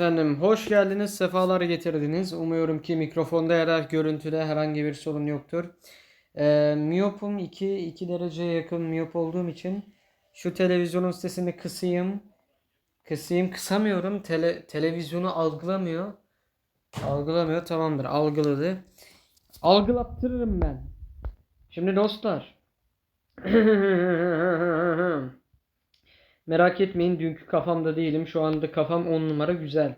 efendim, hoş geldiniz, sefalar getirdiniz. Umuyorum ki mikrofonda ya da görüntüde herhangi bir sorun yoktur. Ee, miyopum 2, 2 dereceye yakın miyop olduğum için şu televizyonun sesini kısayım. Kısayım, kısamıyorum. Tele, televizyonu algılamıyor. Algılamıyor, tamamdır, algıladı. Algılattırırım ben. Şimdi dostlar. Merak etmeyin dünkü kafamda değilim. Şu anda kafam 10 numara güzel.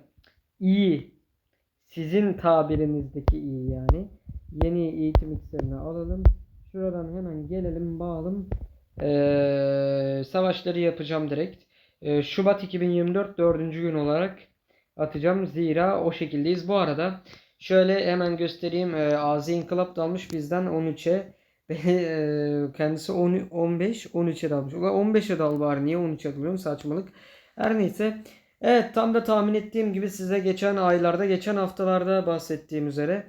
İyi. Sizin tabirinizdeki iyi yani. Yeni eğitim iksirine alalım. Şuradan hemen gelelim bağalım. Ee, savaşları yapacağım direkt. Ee, Şubat 2024 dördüncü gün olarak atacağım. Zira o şekildeyiz. Bu arada şöyle hemen göstereyim. Ee, Azi İnkılap dalmış bizden 13'e. Kendisi 10, 15, 13'e dalmış. Ulan 15'e dal bari. Niye 13'e dalıyorum? Saçmalık. Her neyse. Evet tam da tahmin ettiğim gibi size geçen aylarda, geçen haftalarda bahsettiğim üzere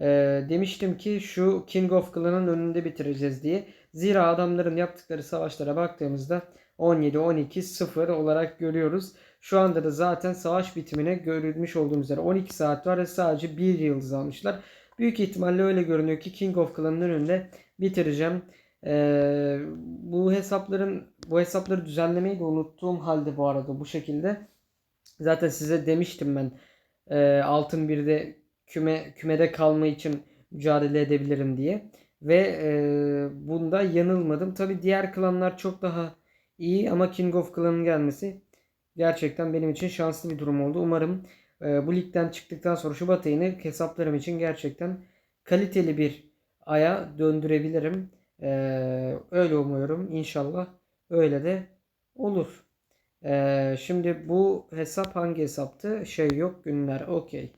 e, demiştim ki şu King of Clan'ın önünde bitireceğiz diye. Zira adamların yaptıkları savaşlara baktığımızda 17-12-0 olarak görüyoruz. Şu anda da zaten savaş bitimine görülmüş olduğumuz üzere 12 saat var ve sadece bir yıldız almışlar. Büyük ihtimalle öyle görünüyor ki King of Clan'ın önünde bitireceğim. Ee, bu hesapların bu hesapları düzenlemeyi de unuttuğum halde bu arada bu şekilde. Zaten size demiştim ben e, altın birde küme kümede kalma için mücadele edebilirim diye. Ve e, bunda yanılmadım. Tabi diğer klanlar çok daha iyi ama King of Clan'ın gelmesi gerçekten benim için şanslı bir durum oldu. Umarım e, bu ligden çıktıktan sonra Şubat ayını hesaplarım için gerçekten kaliteli bir aya döndürebilirim. Ee, öyle umuyorum. İnşallah öyle de olur. Ee, şimdi bu hesap hangi hesaptı? Şey yok günler. Okey.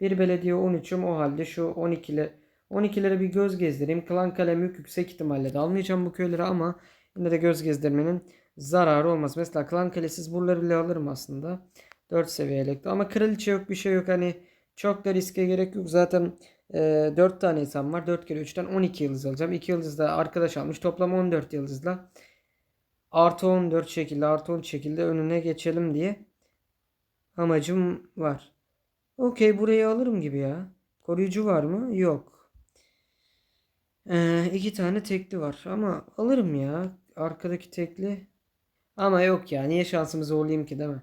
Bir belediye 13'üm o halde şu 12'li 12'lere bir göz gezdireyim. Klan kalemi yüksek ihtimalle de almayacağım bu köyleri ama yine de göz gezdirmenin zararı olmaz. Mesela klan kalesiz buraları bile alırım aslında. 4 seviye elektro ama kraliçe yok bir şey yok hani çok da riske gerek yok. Zaten e, 4 tane insan var. 4 kere 3'ten 12 yıldız alacağım. 2 yıldız da arkadaş almış. Toplam 14 yıldızla artı 14 şekilde artı 10 şekilde önüne geçelim diye amacım var. Okey burayı alırım gibi ya. Koruyucu var mı? Yok. Ee, iki tane tekli var ama alırım ya. Arkadaki tekli. Ama yok ya. Niye şansımı zorlayayım ki değil mi?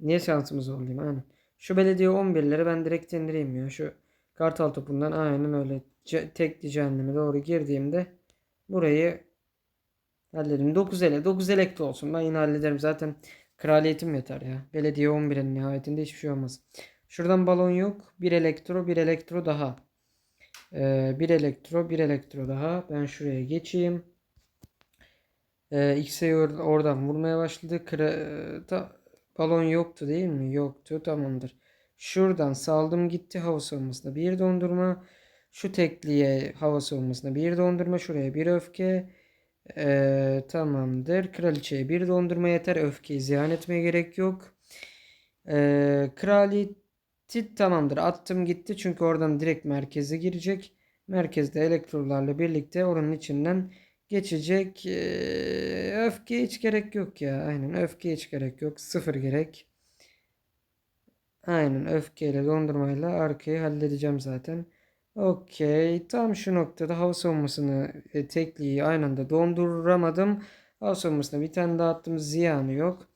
Niye şansımı zorlayayım? Aynen. Şu belediye 11'leri ben direkt indireyim ya. Şu kartal topundan aynen öyle ce- tekli cehenneme doğru girdiğimde burayı hallederim. 9 ele 9 elektro olsun. Ben yine hallederim. Zaten kraliyetim yeter ya. Belediye 11'in nihayetinde hiçbir şey olmaz. Şuradan balon yok. Bir elektro, bir elektro daha. Ee, bir elektro, bir elektro daha. Ben şuraya geçeyim. Ee, X'e or- oradan vurmaya başladı. Kra- ta- balon yoktu değil mi? Yoktu. Tamamdır. Şuradan saldım gitti hava savunmasına bir dondurma. Şu tekliye hava savunmasına bir dondurma. Şuraya bir öfke. Ee, tamamdır. Kraliçeye bir dondurma yeter. Öfkeyi ziyan etmeye gerek yok. Ee, kraliyeti tamamdır. Attım gitti. Çünkü oradan direkt merkeze girecek. Merkezde elektrolarla birlikte oranın içinden geçecek. Ee, öfke hiç gerek yok ya. Aynen öfke hiç gerek yok. Sıfır gerek. Aynen öfkeyle dondurmayla arkayı halledeceğim zaten. Okey. Tam şu noktada hava savunmasını e, tekliği aynı anda donduramadım. Hava savunmasına bir tane daha attım. Ziyanı yok.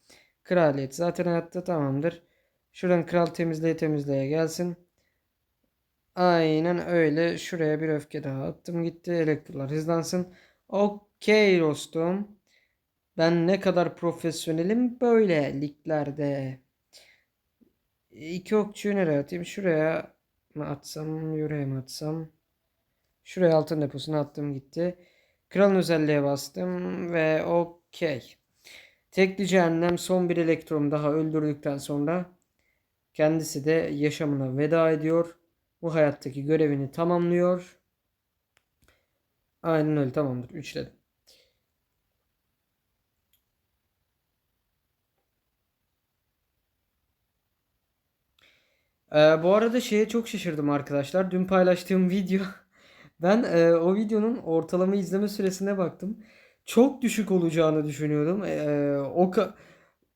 Kraliyet zaten hayatta tamamdır. Şuradan kral temizleye temizleye gelsin. Aynen öyle. Şuraya bir öfke daha attım gitti. Elektrolar hızlansın. Okey dostum. Ben ne kadar profesyonelim böyle liglerde. İki okçuyu nereye atayım? Şuraya mı atsam, yüreğe mi atsam? Şuraya altın deposuna attım gitti. Kralın özelliğe bastım ve okey. Tekli cehennem son bir elektron daha öldürdükten sonra kendisi de yaşamına veda ediyor. Bu hayattaki görevini tamamlıyor. Aynen öyle tamamdır. Üçledim. Ee, bu arada şeye çok şaşırdım arkadaşlar. Dün paylaştığım video. Ben e, o videonun ortalama izleme süresine baktım. Çok düşük olacağını düşünüyordum. Ee, o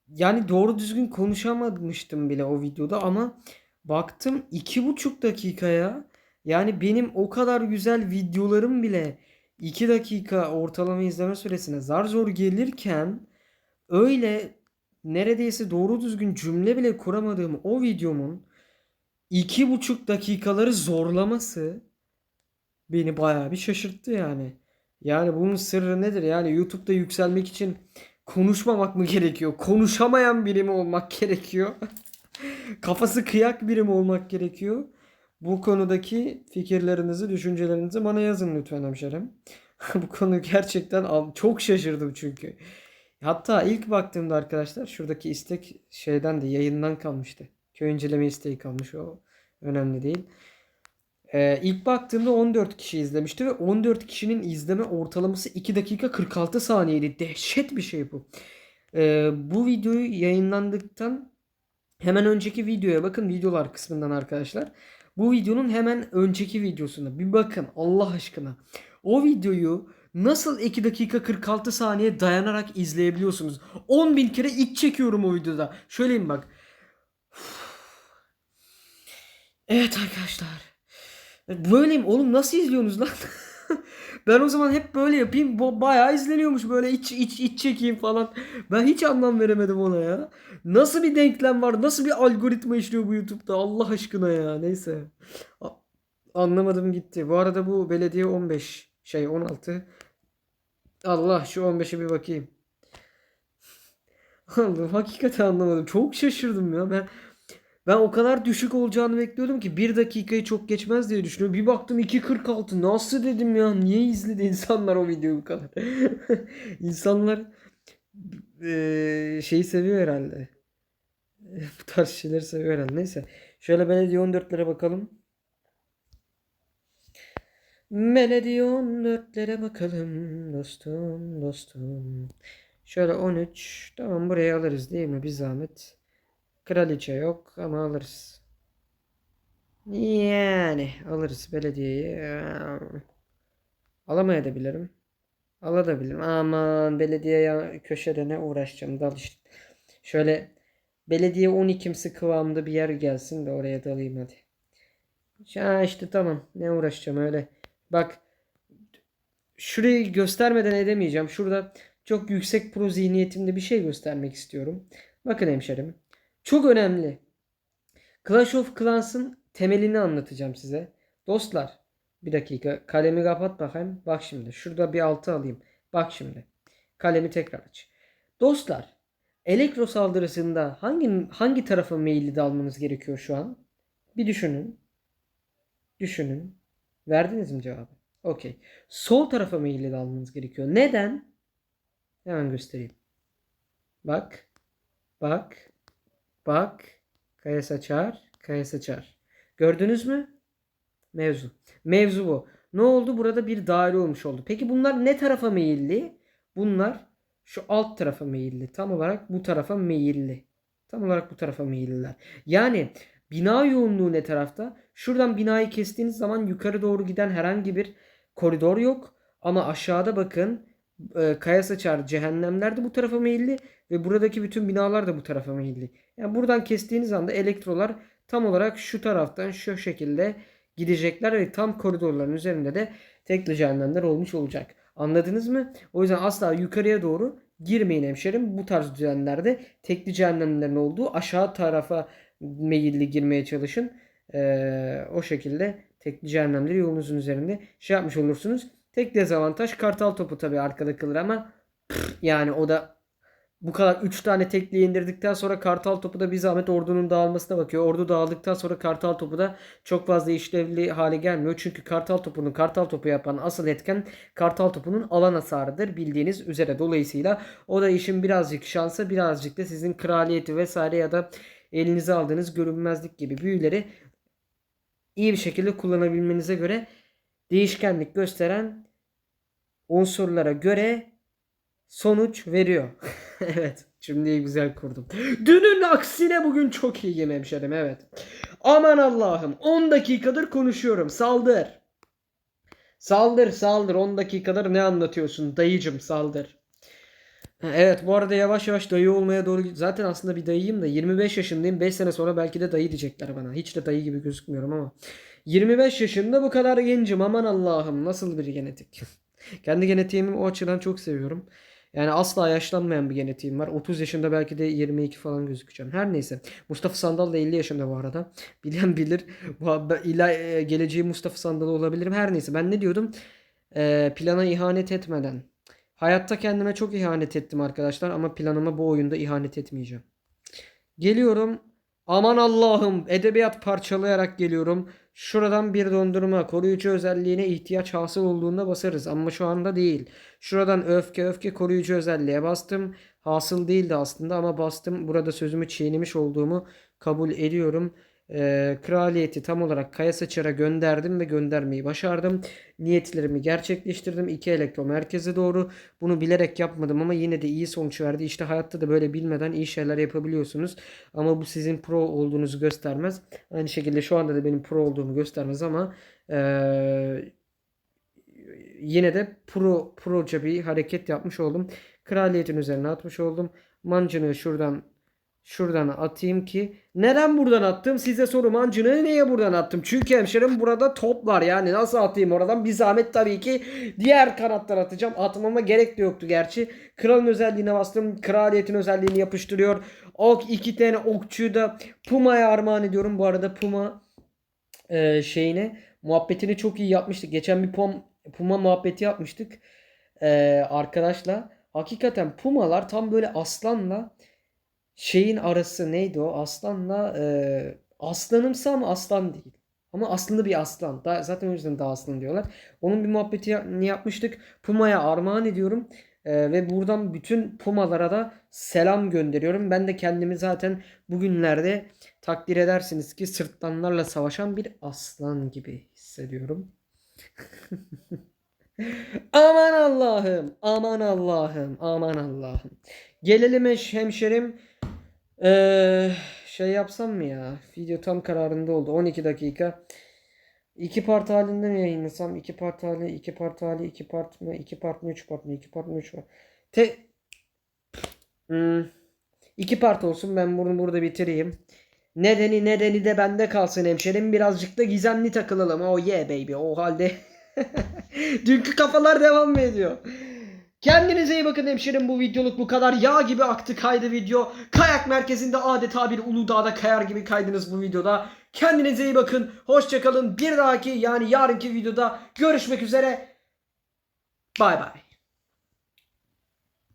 yani doğru düzgün konuşamamıştım bile o videoda ama baktım iki buçuk dakikaya yani benim o kadar güzel videolarım bile 2 dakika ortalama izleme süresine zar zor gelirken öyle neredeyse doğru düzgün cümle bile kuramadığım o videomun iki buçuk dakikaları zorlaması beni bayağı bir şaşırttı yani. Yani bunun sırrı nedir? Yani YouTube'da yükselmek için konuşmamak mı gerekiyor? Konuşamayan biri mi olmak gerekiyor? Kafası kıyak biri mi olmak gerekiyor? Bu konudaki fikirlerinizi, düşüncelerinizi bana yazın lütfen hemşerim. Bu konu gerçekten çok şaşırdım çünkü. Hatta ilk baktığımda arkadaşlar şuradaki istek şeyden de yayından kalmıştı. Köy inceleme isteği kalmış o. Önemli değil. Ee, ilk baktığımda 14 kişi izlemişti ve 14 kişinin izleme ortalaması 2 dakika 46 saniyeydi. Dehşet bir şey bu. Ee, bu videoyu yayınlandıktan hemen önceki videoya bakın videolar kısmından arkadaşlar. Bu videonun hemen önceki videosuna bir bakın Allah aşkına. O videoyu nasıl 2 dakika 46 saniye dayanarak izleyebiliyorsunuz? 10 bin kere iç çekiyorum o videoda. Şöyleyim bak. Evet arkadaşlar. Böyleyim oğlum nasıl izliyorsunuz lan? ben o zaman hep böyle yapayım. Bu bayağı izleniyormuş böyle iç iç iç çekeyim falan. Ben hiç anlam veremedim ona ya. Nasıl bir denklem var? Nasıl bir algoritma işliyor bu YouTube'da? Allah aşkına ya. Neyse. Anlamadım gitti. Bu arada bu belediye 15 şey 16. Allah şu 15'e bir bakayım. Allah'ım hakikaten anlamadım. Çok şaşırdım ya. Ben ben o kadar düşük olacağını bekliyordum ki bir dakikayı çok geçmez diye düşünüyorum. Bir baktım 2.46. Nasıl dedim ya? Niye izledi insanlar o videoyu bu kadar? İnsanlar eee, şeyi seviyor herhalde. Bu tarz şeyleri seviyor herhalde. Neyse. Şöyle belediye 14'lere bakalım. Belediye 14'lere bakalım dostum dostum. Şöyle 13. Tamam buraya alırız değil mi? Bir zahmet. Kraliçe yok ama alırız. Yani alırız belediyeyi. Alamayabilirim. Alabilirim. Aman belediye köşede ne uğraşacağım dal işte. Şöyle belediye 12'msi kıvamda bir yer gelsin de oraya dalayım hadi. Ya işte tamam ne uğraşacağım öyle. Bak şurayı göstermeden edemeyeceğim. Şurada çok yüksek pro zihniyetimde bir şey göstermek istiyorum. Bakın hemşerim. Çok önemli. Clash of Clans'ın temelini anlatacağım size. Dostlar bir dakika kalemi kapat bakayım. Bak şimdi şurada bir altı alayım. Bak şimdi. Kalemi tekrar aç. Dostlar elektro saldırısında hangi hangi tarafa meyilli dalmanız gerekiyor şu an? Bir düşünün. Düşünün. Verdiniz mi cevabı? Okey. Sol tarafa meyilli dalmanız gerekiyor. Neden? Hemen göstereyim. Bak. Bak. Bak. Kaya saçar. Kaya saçar. Gördünüz mü? Mevzu. Mevzu bu. Ne oldu? Burada bir daire olmuş oldu. Peki bunlar ne tarafa meyilli? Bunlar şu alt tarafa meyilli. Tam olarak bu tarafa meyilli. Tam olarak bu tarafa meyilliler. Yani bina yoğunluğu ne tarafta? Şuradan binayı kestiğiniz zaman yukarı doğru giden herhangi bir koridor yok. Ama aşağıda bakın e, kaya saçar cehennemler de bu tarafa meyilli ve buradaki bütün binalar da bu tarafa meyilli. Yani buradan kestiğiniz anda elektrolar tam olarak şu taraftan şu şekilde gidecekler ve tam koridorların üzerinde de tekli cehennemler olmuş olacak. Anladınız mı? O yüzden asla yukarıya doğru girmeyin hemşerim. Bu tarz düzenlerde tekli cehennemlerin olduğu aşağı tarafa meyilli girmeye çalışın. Ee, o şekilde tekli cehennemleri yolunuzun üzerinde şey yapmış olursunuz. Tek dezavantaj kartal topu tabii arkada kalır ama yani o da bu kadar 3 tane tekli indirdikten sonra kartal topu da bir zahmet ordunun dağılmasına bakıyor. Ordu dağıldıktan sonra kartal topu da çok fazla işlevli hale gelmiyor. Çünkü kartal topunu kartal topu yapan asıl etken kartal topunun alan hasarıdır bildiğiniz üzere. Dolayısıyla o da işin birazcık şansı birazcık da sizin kraliyeti vesaire ya da elinize aldığınız görünmezlik gibi büyüleri iyi bir şekilde kullanabilmenize göre değişkenlik gösteren unsurlara göre sonuç veriyor. evet. Cümleyi güzel kurdum. Dünün aksine bugün çok iyi hemşerim evet. Aman Allah'ım 10 dakikadır konuşuyorum. Saldır. Saldır saldır 10 dakikadır ne anlatıyorsun dayıcım saldır. Evet bu arada yavaş yavaş dayı olmaya doğru zaten aslında bir dayıyım da 25 yaşındayım 5 sene sonra belki de dayı diyecekler bana. Hiç de dayı gibi gözükmüyorum ama 25 yaşında bu kadar gencim aman Allah'ım nasıl bir genetik. Kendi genetiğimi o açıdan çok seviyorum. Yani asla yaşlanmayan bir genetiğim var. 30 yaşında belki de 22 falan gözükeceğim. Her neyse. Mustafa Sandal da 50 yaşında bu arada. Bilen bilir. İla e, geleceği Mustafa Sandal olabilirim. Her neyse ben ne diyordum? Ee, plana ihanet etmeden. Hayatta kendime çok ihanet ettim arkadaşlar ama planıma bu oyunda ihanet etmeyeceğim. Geliyorum. Aman Allah'ım edebiyat parçalayarak geliyorum. Şuradan bir dondurma koruyucu özelliğine ihtiyaç hasıl olduğunda basarız ama şu anda değil. Şuradan öfke öfke koruyucu özelliğe bastım. Hasıl değildi aslında ama bastım. Burada sözümü çiğnemiş olduğumu kabul ediyorum. Ee, kraliyeti tam olarak Kaya Saçar'a gönderdim ve göndermeyi başardım. Niyetlerimi gerçekleştirdim. İki elektro merkeze doğru. Bunu bilerek yapmadım ama yine de iyi sonuç verdi. İşte hayatta da böyle bilmeden iyi şeyler yapabiliyorsunuz. Ama bu sizin pro olduğunuzu göstermez. Aynı şekilde şu anda da benim pro olduğumu göstermez ama eee, yine de pro proca bir hareket yapmış oldum. Kraliyetin üzerine atmış oldum. Mancını şuradan şuradan atayım ki neden buradan attım? Size soru mancını niye buradan attım? Çünkü hemşerim burada top var yani nasıl atayım oradan? Bir zahmet tabii ki diğer kanattan atacağım. Atmama gerek de yoktu gerçi. Kralın özelliğine bastım. Kraliyetin özelliğini yapıştırıyor. Ok iki tane okçuyu da Puma'ya armağan ediyorum. Bu arada Puma e, şeyine muhabbetini çok iyi yapmıştık. Geçen bir pom, Puma muhabbeti yapmıştık e, arkadaşla. Hakikaten Pumalar tam böyle aslanla şeyin arası neydi o? Aslanla e, aslanımsı ama aslan değil. Ama aslında bir aslan. Da, zaten o yüzden daha aslan diyorlar. Onun bir muhabbetini yapmıştık. Puma'ya armağan ediyorum. E, ve buradan bütün Pumalara da selam gönderiyorum. Ben de kendimi zaten bugünlerde takdir edersiniz ki sırtlanlarla savaşan bir aslan gibi hissediyorum. Aman Allah'ım, aman Allah'ım, aman Allah'ım. Gelelim hemşerim. Ee, şey yapsam mı ya? Video tam kararında oldu. 12 dakika. İki part halinde mi yayınlasam? İki part hali, iki part hali, iki part mı? İki part mı? Üç part mı? İki part mı? Üç part. Te... Hmm. İki part olsun. Ben bunu burada bitireyim. Nedeni nedeni de bende kalsın hemşerim. Birazcık da gizemli takılalım. Oh yeah baby. O halde. Dünkü kafalar devam mı ediyor? Kendinize iyi bakın hemşerim bu videoluk bu kadar. Yağ gibi aktı kaydı video. Kayak merkezinde adeta bir Uludağ'da kayar gibi kaydınız bu videoda. Kendinize iyi bakın. Hoşçakalın. Bir dahaki yani yarınki videoda görüşmek üzere. Bay bay.